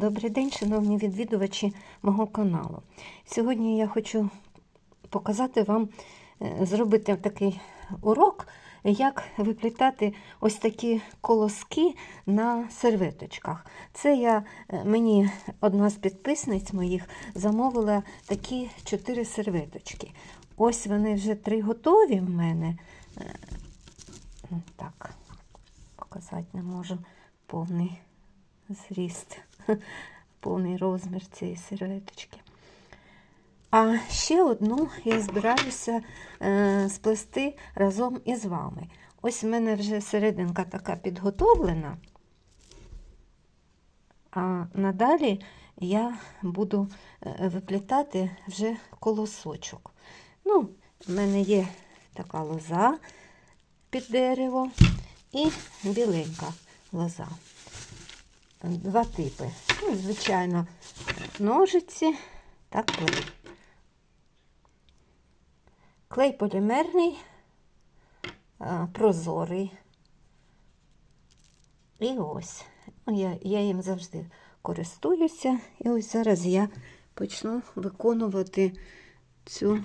Добрий день, шановні відвідувачі мого каналу. Сьогодні я хочу показати вам, е, зробити такий урок, як виплітати ось такі колоски на серветочках. Це я, е, мені одна з підписниць моїх замовила такі чотири серветочки. Ось вони вже три готові в мене. Е, Так, показати не можу повний зріст, повний розмір цієї серветочки. А ще одну я збираюся е, сплести разом із вами. Ось в мене вже серединка така підготовлена. А надалі я буду е, виплітати вже колосочок. Ну, в мене є така лоза під дерево і біленька лоза два типи. Ну, звичайно, ножиці та клей. Клей полімерний, прозорий. І ось. Ну, Я, я їм завжди користуюся. І ось зараз я почну виконувати цю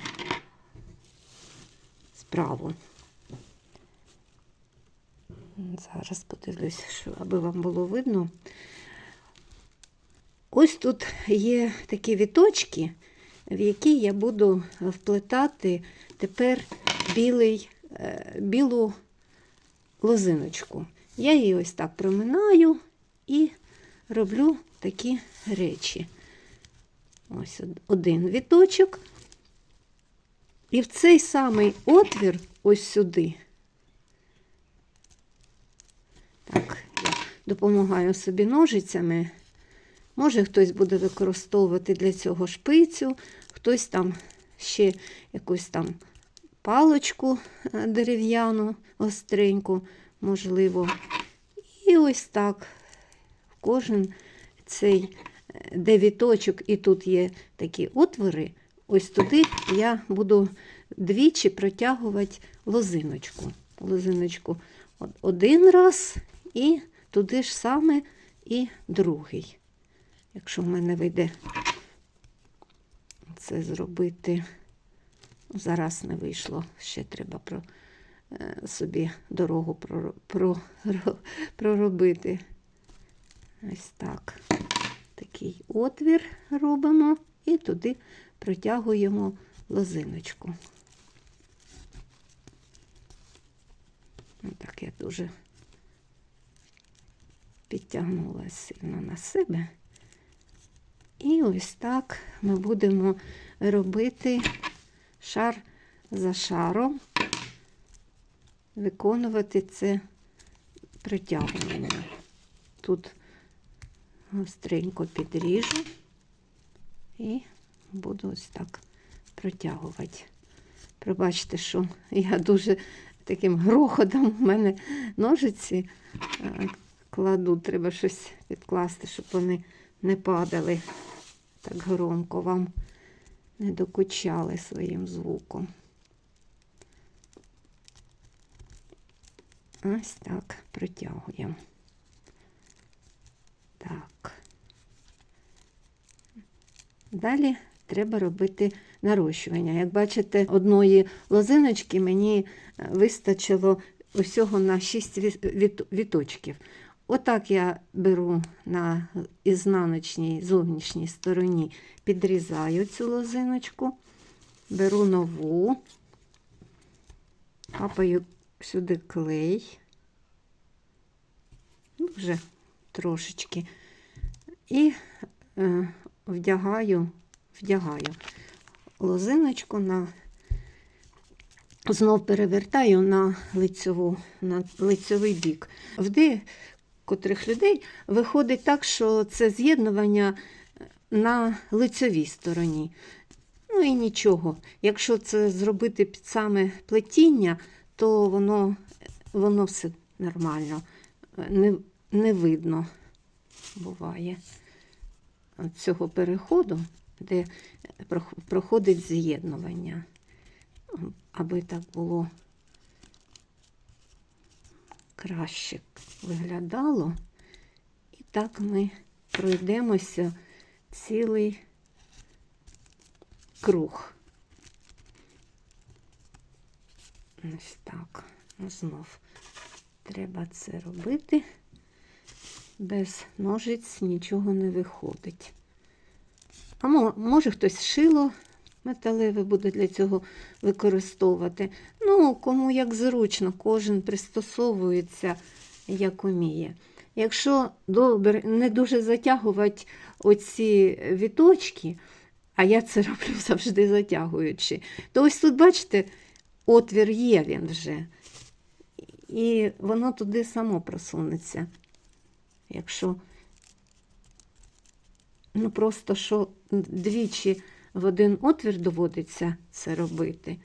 справу. Зараз подивлюсь, що, аби вам було видно. Ось тут є такі віточки, в які я буду вплетати тепер білий, е, білу лозиночку. Я її ось так проминаю і роблю такі речі. Ось один віточок. І в цей самий отвір, ось сюди. Так, я допомагаю собі ножицями. Може, хтось буде використовувати для цього шпицю, хтось там ще якусь там палочку е, дерев'яну, остреньку, можливо. І ось так кожен цей е, де віточок, і тут є такі отвори, ось туди я буду двічі протягувати лозиночку. Лозиночку один раз і туди ж саме і другий. Якщо в мене вийде це зробити, зараз не вийшло, ще треба про, е, собі дорогу про, про, проробити. Ось так. Такий отвір робимо і туди протягуємо лозиночку. Так я дуже підтягнула сильно на себе. І ось так ми будемо робити шар за шаром, виконувати це притягування. Тут гостренько підріжу і буду ось так протягувати. Пробачте, що я дуже таким грохотом у мене ножиці кладу, треба щось підкласти, щоб вони не падали так громко, вам не докучали своїм звуком. Ось так протягуємо. Так. Далі треба робити нарощування. Як бачите, одної лозиночки мені е, вистачило усього на 6 віточків. Отак я беру на ізнаночній зовнішній стороні, підрізаю цю лозиночку, беру нову, капаю сюди клей, ну, вже трошечки, і е, вдягаю, вдягаю лозиночку на знов перевертаю на лицьову, на лицьовий бік. В котрих людей виходить так, що це з'єднування на лицевій стороні. Ну і нічого. Якщо це зробити під саме плетіння, то воно воно все нормально, не, не видно буває цього переходу, де проходить з'єднування, аби так було краще виглядало. І так ми пройдемося цілий круг. Ось так. Ну, знов треба це робити. Без ножиць нічого не виходить. А може хтось шило металеве буде для цього використовувати. Ну, кому як зручно, кожен пристосовується, як уміє. Якщо добре, не дуже затягувати оці віточки, а я це роблю завжди затягуючи, то ось тут, бачите, отвір є він вже. І воно туди само просунеться. Якщо ну просто що двічі в один отвір доводиться це робити,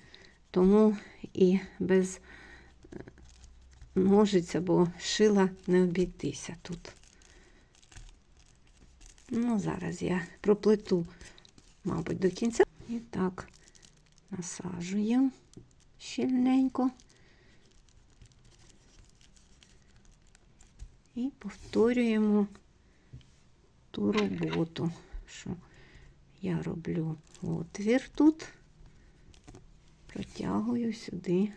тому і без е, ножиць або шила не обійтися тут. Ну, зараз я проплету, мабуть, до кінця. І так насаджуємо щільненько. І повторюємо ту роботу, що я роблю отвір тут, протягую сюди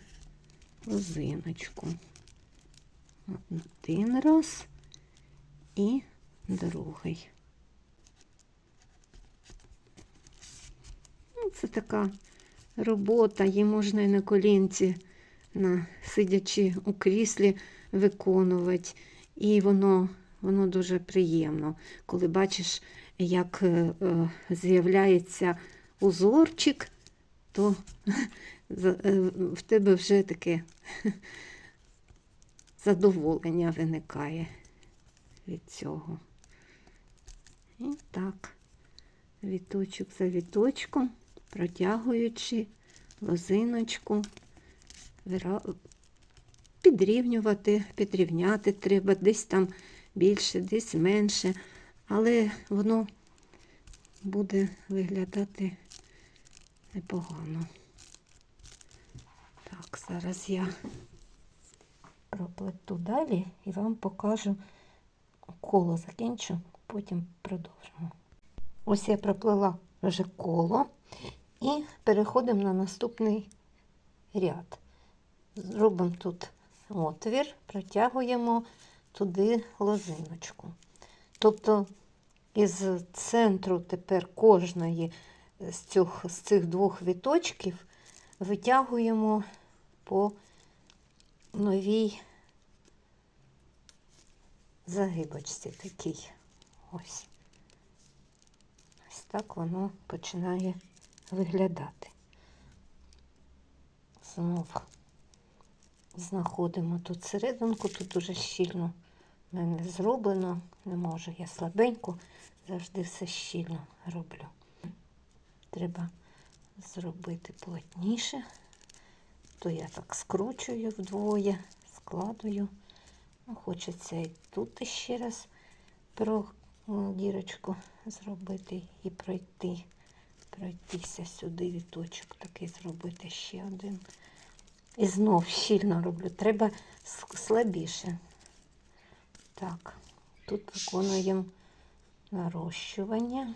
лозиночку. Один раз і другий. Ну, Це така робота, її можна і на колінці, на, сидячи у кріслі, виконувати. І воно, воно дуже приємно, коли бачиш, як е, е, з'являється узорчик, то е, в тебе вже таке задоволення виникає від цього. І так, віточок за віточком, протягуючи лозиночку, підрівнювати, підрівняти треба, десь там більше, десь менше, але воно буде виглядати непогано. Так, зараз я проплету далі і вам покажу коло закінчу, потім продовжимо. Ось я проплела вже коло і переходимо на наступний ряд. Зробимо тут отвір, протягуємо туди лозиночку. Тобто із центру тепер кожної з цих, з цих двох віточків витягуємо по новій загибочці такій. Ось. Ось так воно починає виглядати. Знову знаходимо тут серединку, тут дуже щільно в мене зроблено, не можу, я слабенько, завжди все щільно роблю. Треба зробити плотніше, то я так скручую вдвоє, складую. Ну, Хочеться і тут ще раз про дірочку зробити і пройти, пройтися сюди віточок такий зробити ще один. І знов щільно роблю. Треба слабіше. Так, тут виконуємо нарощування.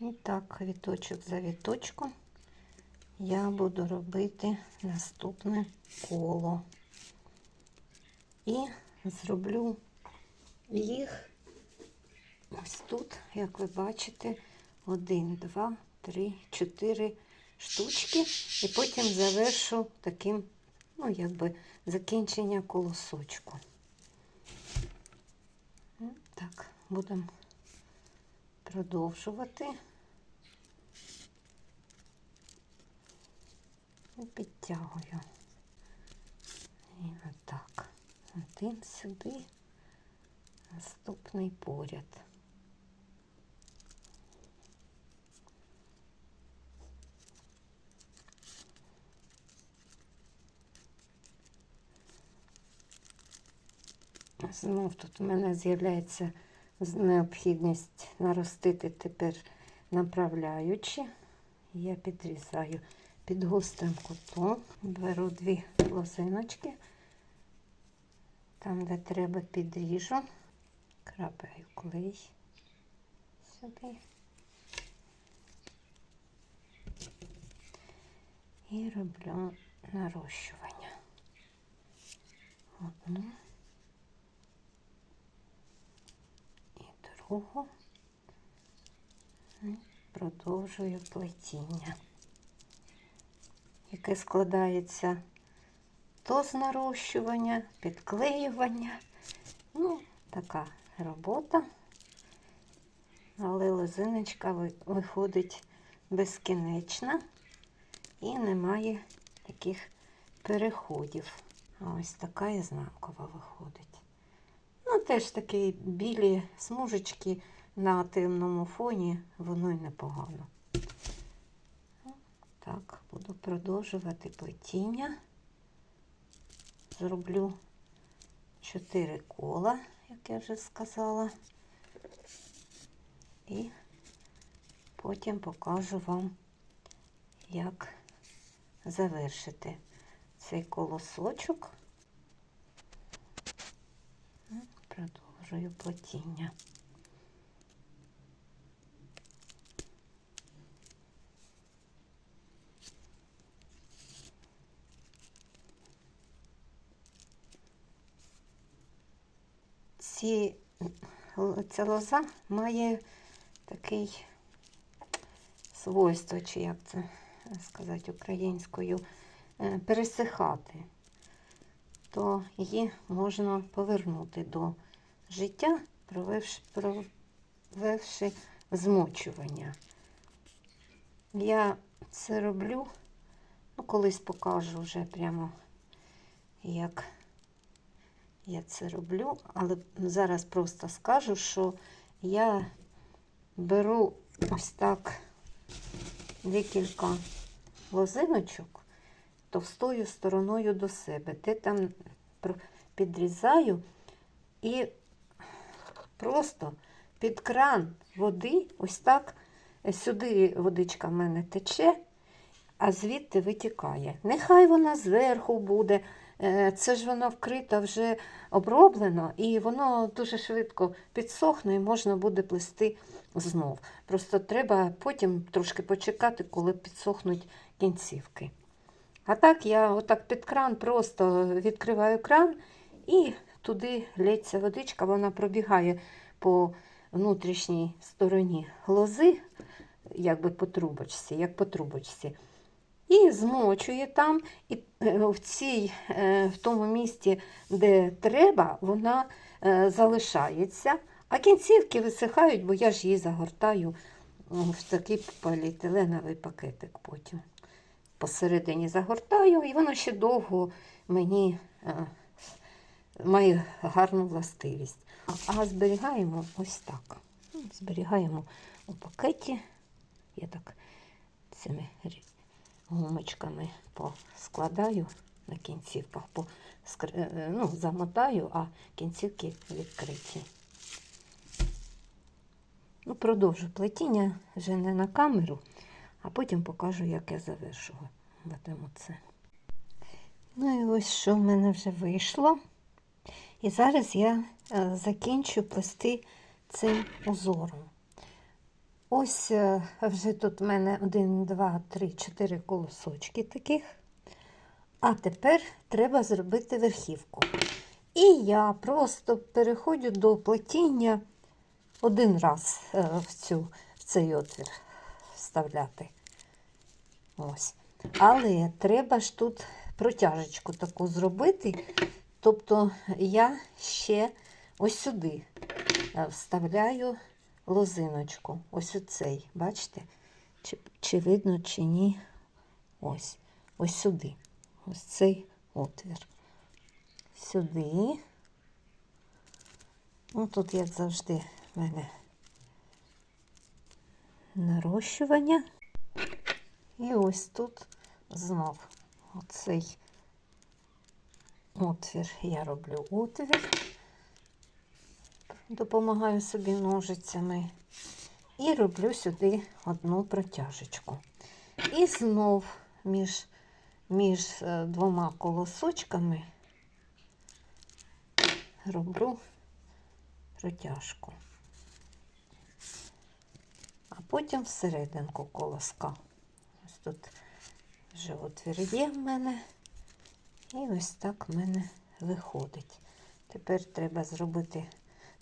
І так, віточок за віточком Я буду робити наступне коло. І зроблю їх ось тут, як ви бачите, один, два, три, чотири штучки. І потім завершу таким, ну, якби закінчення колосочку. Так, будемо продовжувати. І підтягую. І отак. Один сюди, наступний поряд. знов тут у мене з'являється необхідність наростити тепер направляючи. Я підрізаю під гострим кутом, беру дві лозиночки, там, де треба, підріжу, крапаю клей сюди. І роблю нарощування. Одну і другу. Продовжую плетіння, яке складається то з нарощування, підклеювання. Ну, така робота. Але лозиночка виходить безкінечна і немає таких переходів. Ось така ізнамкова виходить. Ну, теж такі білі смужечки на темному фоні, воно й непогано. Так, буду продовжувати плетіння. Зроблю 4 кола, як я вже сказала. І потім покажу вам, як завершити цей колосочок. Продовжую плетіння. Ці, ця лоза має такий свойство, чи як це сказати українською, е, пересихати, то її можна повернути до життя, провівши, провівши змочування. Я це роблю, ну, колись покажу вже прямо, як я це роблю, але зараз просто скажу, що я беру ось так декілька лозиночок товстою стороною до себе, де там підрізаю і просто під кран води, ось так, сюди водичка в мене тече, а звідти витікає. Нехай вона зверху буде, е, це ж воно вкрито вже оброблено, і воно дуже швидко підсохне і можна буде плести знов. Просто треба потім трошки почекати, коли підсохнуть кінцівки. А так я отак під кран просто відкриваю кран і туди лється водичка, вона пробігає по внутрішній стороні лози, якби по трубочці, як по трубочці. І змочує там, і е, в, цій, е, в тому місці, де треба, вона е, залишається, а кінцівки висихають, бо я ж її загортаю в такий поліетиленовий пакетик потім. Посередині загортаю, і воно ще довго мені має гарну властивість. А зберігаємо ось так. Зберігаємо у пакеті. Я так цими гумочками поскладаю на кінцівках, по, е, е, ну, замотаю, а кінцівки відкриті. Ну, продовжу плетіння вже не на камеру, а потім покажу, як я завершуватиму це. Ну і ось що в мене вже вийшло. І зараз я е, закінчу плести цим узором. Ось е, вже тут в мене 1, 2, 3, 4 колосочки таких. А тепер треба зробити верхівку. І я просто переходжу до плетіння один раз е, в, цю, в цей отвір вставляти. Ось. Але треба ж тут протяжечку таку зробити. Тобто я ще ось сюди е, вставляю лозиночку. Ось оцей, бачите? Чи, чи видно, чи ні. Ось. Ось сюди. Ось цей отвір. Сюди. Ну, тут, як завжди, в мене нарощування. І ось тут знов оцей отвір. Я роблю отвір допомагаю собі ножицями і роблю сюди одну протяжечку. І знов між, між е, двома колосочками роблю протяжку. А потім всерединку колоска. Ось тут вже отвір в мене. І ось так в мене виходить. Тепер треба зробити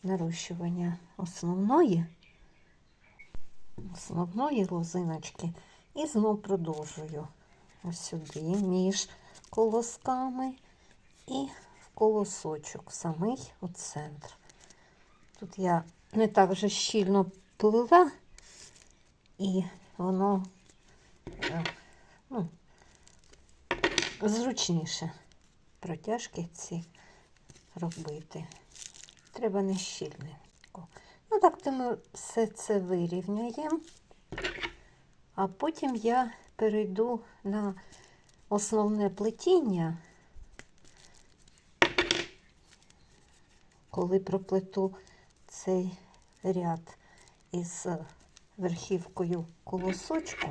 нарощування основної, основної лозиночки. І знов продовжую ось сюди, між колосками і в колосочок, самий у центр. Тут я не так вже щільно плила, і воно е, ну, зручніше протяжки ці робити. Треба не щільненько. Ну так, ми все це вирівняємо, а потім я перейду на основне плетіння, коли проплету цей ряд із верхівкою колосочку,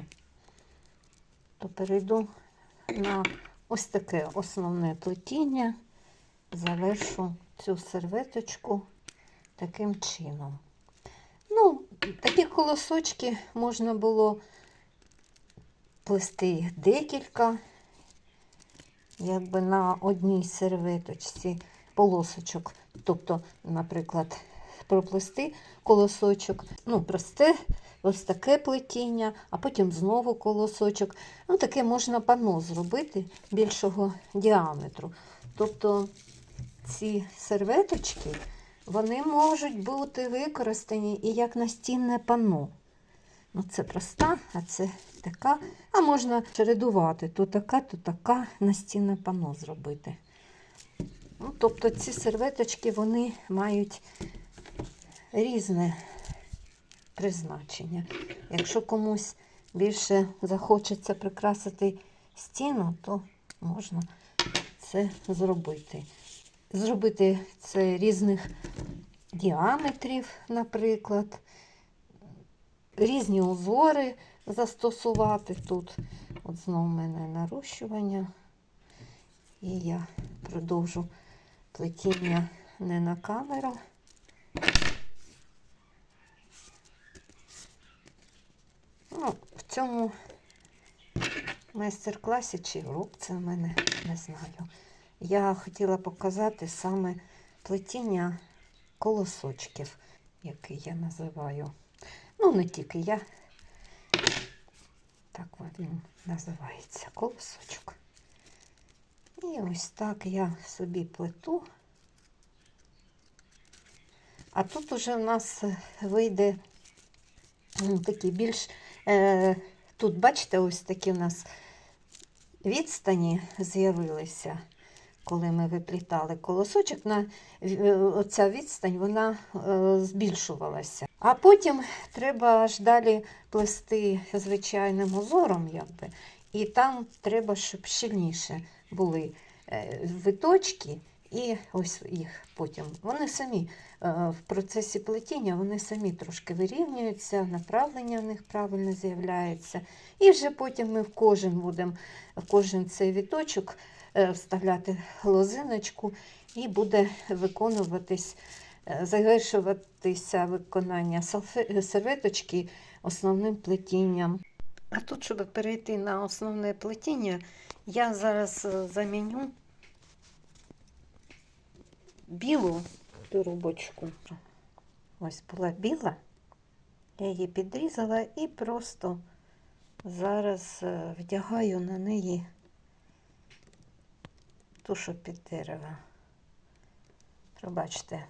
то перейду на ось таке основне плетіння, завершу цю серветочку таким чином. Ну, такі колосочки можна було плести їх декілька, якби на одній серветочці полосочок. Тобто, наприклад, проплести колосочок, ну, просте, ось таке плетіння, а потім знову колосочок. Ну, таке можна панно зробити більшого діаметру. Тобто ці серветочки, вони можуть бути використані і як настінне панно. Ну, це проста, а це така. А можна чередувати то така, то така настінне панно зробити. Ну, тобто ці серветочки вони мають різне призначення. Якщо комусь більше захочеться прикрасити стіну, то можна це зробити. Зробити це різних діаметрів, наприклад, різні узори застосувати тут. От знову в мене нарощування. І я продовжу плетіння не на камеру. Ну, в цьому майстер-класі чи урок це в мене не знаю. Я хотіла показати саме плетіння колосочків, який я називаю. Ну, не тільки я. Так він називається колосочок. І ось так я собі плету. А тут уже у нас вийде ну, такий більш. Е, тут, бачите, ось такі у нас відстані з'явилися, коли ми виплітали колосочок. На, е, Оця відстань вона е, збільшувалася. А потім треба аж далі плести звичайним узором, якби, і там треба, щоб щільніше були е, виточки, і ось їх потім. Вони самі в процесі плетіння вони самі трошки вирівнюються, направлення в них правильно з'являється. І вже потім ми в кожен будемо в кожен цей віточок вставляти лозиночку, і буде виконуватись, е, завершуватися виконання серветочки основним плетінням. А тут, щоб перейти на основне плетіння, я зараз е, заміню білу трубочку. Ось була біла, я її підрізала і просто зараз е, вдягаю на неї ту, що під дерево. Пробачте,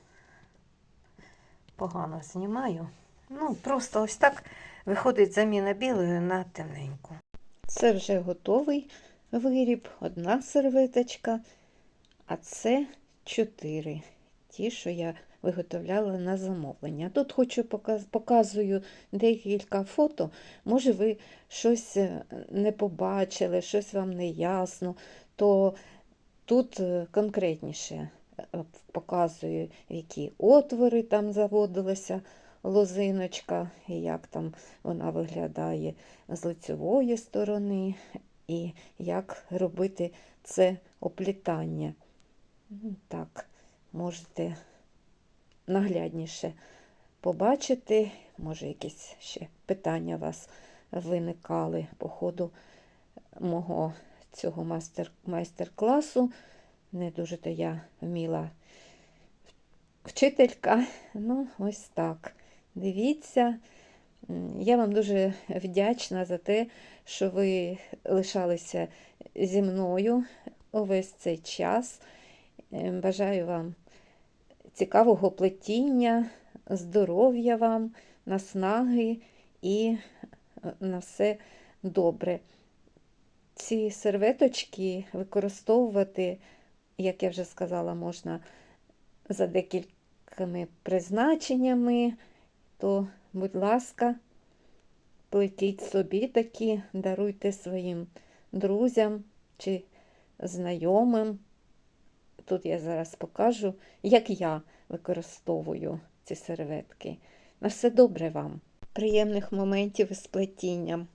погано знімаю. Ну, просто ось так виходить заміна білої на темненьку. Це вже готовий виріб, одна серветочка, а це чотири. Ті, що я виготовляла на замовлення. Тут хочу показ- показую декілька фото. Може, ви щось е, не побачили, щось вам не ясно, то тут е, конкретніше е, показую, які отвори там заводилася лозиночка, і як там вона виглядає з лицевої сторони, і як робити це оплітання. Ну, Так, можете наглядніше побачити. Може, якісь ще питання у вас виникали по ходу мого цього майстер-класу. Не дуже то я вміла вчителька. Ну, ось так. Дивіться. Я вам дуже вдячна за те, що ви лишалися зі мною увесь цей час. Е, Бажаю вам цікавого плетіння, здоров'я вам, наснаги і на все добре. Ці серветочки використовувати, як я вже сказала, можна за декількома призначеннями, то, будь ласка, плетіть собі такі, даруйте своїм друзям чи знайомим. Тут я зараз покажу, як я використовую ці серветки. На все добре вам. Приємних моментів із плетінням.